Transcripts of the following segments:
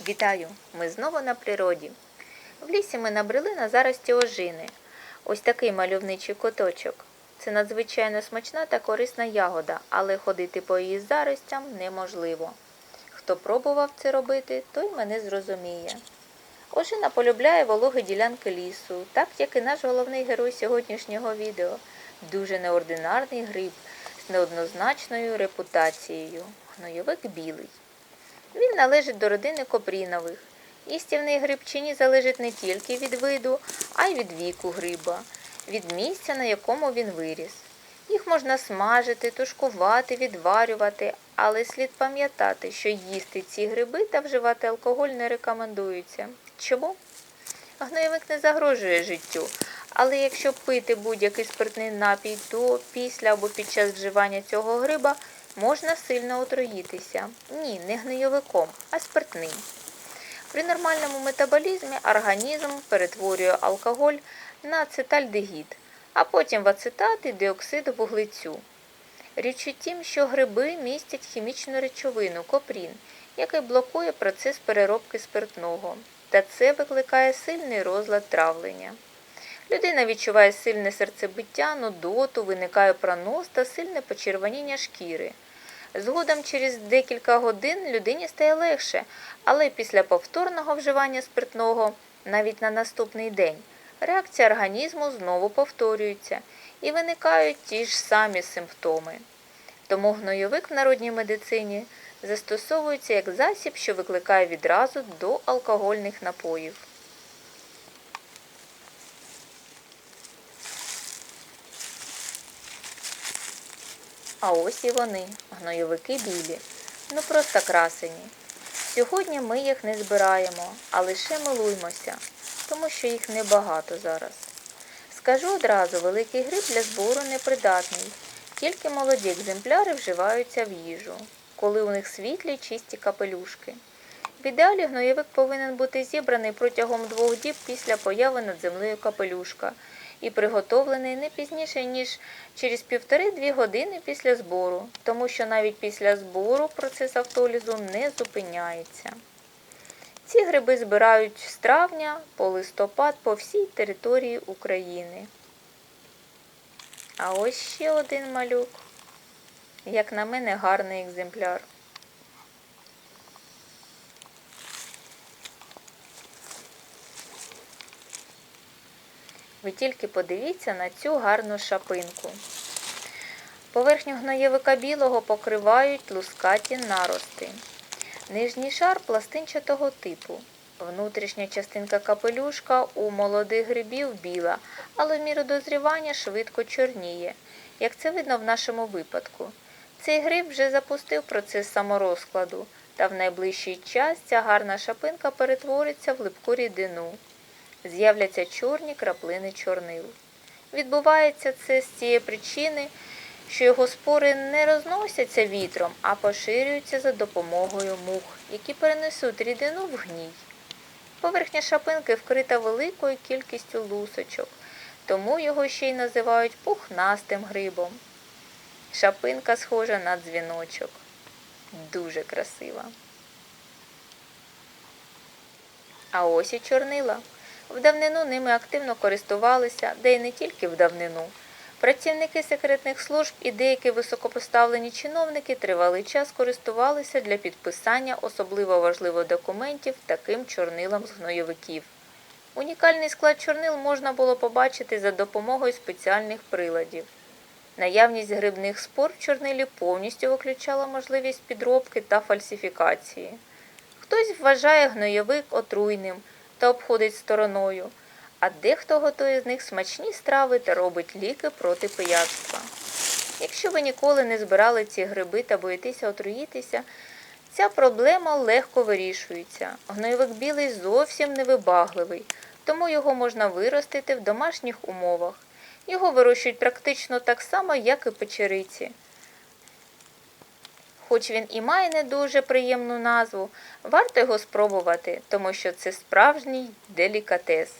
Вітаю! Ми знову на природі. В лісі ми набрели на зарості ожини. Ось такий мальовничий коточок. Це надзвичайно смачна та корисна ягода, але ходити по її заростям неможливо. Хто пробував це робити, той мене зрозуміє. Ожина полюбляє вологі ділянки лісу, так як і наш головний герой сьогоднішнього відео. Дуже неординарний гриб з неоднозначною репутацією. Гнойовик білий. Він належить до родини копрінових. Їстівний гриб чи ні залежить не тільки від виду, а й від віку гриба, від місця, на якому він виріс. Їх можна смажити, тушкувати, відварювати, але слід пам'ятати, що їсти ці гриби та вживати алкоголь не рекомендується. Чому? Гноєвик не загрожує життю, але якщо пити будь-який спиртний напій до, після або під час вживання цього гриба, можна сильно отруїтися. Ні, не гнойовиком, а спиртним. При нормальному метаболізмі організм перетворює алкоголь на ацетальдегід, а потім в ацетат і диоксид вуглецю. Річ у тім, що гриби містять хімічну речовину копрін, який блокує процес переробки спиртного, та це викликає сильний розлад травлення. Людина відчуває сильне серцебиття, нудоту, виникає пронос та сильне почервоніння шкіри. Згодом через декілька годин людині стає легше, але після повторного вживання спиртного, навіть на наступний день, реакція організму знову повторюється і виникають ті ж самі симптоми. Тому гнойовик в народній медицині застосовується як засіб, що викликає відразу до алкогольних напоїв. А ось і вони, гнойовики білі, ну просто красені. Сьогодні ми їх не збираємо, а лише милуймося, тому що їх небагато зараз. Скажу одразу, великий гриб для збору непридатний, тільки молоді екземпляри вживаються в їжу, коли у них світлі чисті капелюшки. В ідеалі гноєвик повинен бути зібраний протягом двох діб після появи над землею капелюшка і приготовлений не пізніше, ніж через півтори-дві години після збору, тому що навіть після збору процес автолізу не зупиняється. Ці гриби збирають з травня по листопад по всій території України. А ось ще один малюк. Як на мене, гарний екземпляр. Ви тільки подивіться на цю гарну шапинку. Поверхню гноєвика білого покривають лускаті нарости. Нижній шар пластинчатого типу. Внутрішня частинка капелюшка у молодих грибів біла, але в міру дозрівання швидко чорніє, як це видно в нашому випадку. Цей гриб вже запустив процес саморозкладу, та в найближчий час ця гарна шапинка перетвориться в липку рідину. З'являться чорні краплини чорнил. Відбувається це з цієї причини, що його спори не розносяться вітром, а поширюються за допомогою мух, які перенесуть рідину в гній. Поверхня шапинки вкрита великою кількістю лусочок, тому його ще й називають пухнастим грибом. Шапинка схожа на дзвіночок. Дуже красива. А ось і чорнила. В давнину ними активно користувалися, де й не тільки в давнину. Працівники секретних служб і деякі високопоставлені чиновники тривалий час користувалися для підписання особливо важливих документів таким чорнилом з гнойовиків. Унікальний склад чорнил можна було побачити за допомогою спеціальних приладів. Наявність грибних спор в чорнилі повністю виключала можливість підробки та фальсифікації. Хтось вважає гнойовик отруйним та обходить стороною, а дехто готує з них смачні страви та робить ліки проти пияцтва. Якщо ви ніколи не збирали ці гриби та боїтеся отруїтися, ця проблема легко вирішується. Гнойовик білий зовсім невибагливий, тому його можна виростити в домашніх умовах. Його вирощують практично так само, як і печериці. Хоч він і має не дуже приємну назву, варто його спробувати, тому що це справжній делікатес.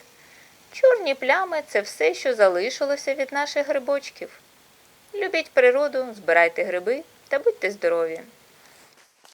Чорні плями це все, що залишилося від наших грибочків. Любіть природу, збирайте гриби та будьте здорові!